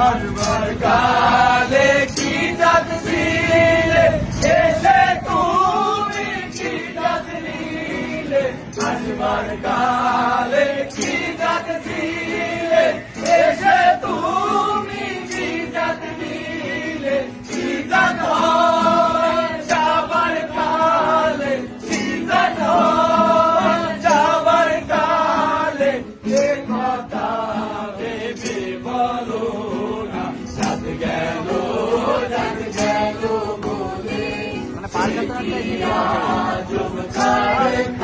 আনবার কালে কি চাঁদ দিলে এসে তুমি কি চাঁদ নিলে? আনবার কালে Thank you.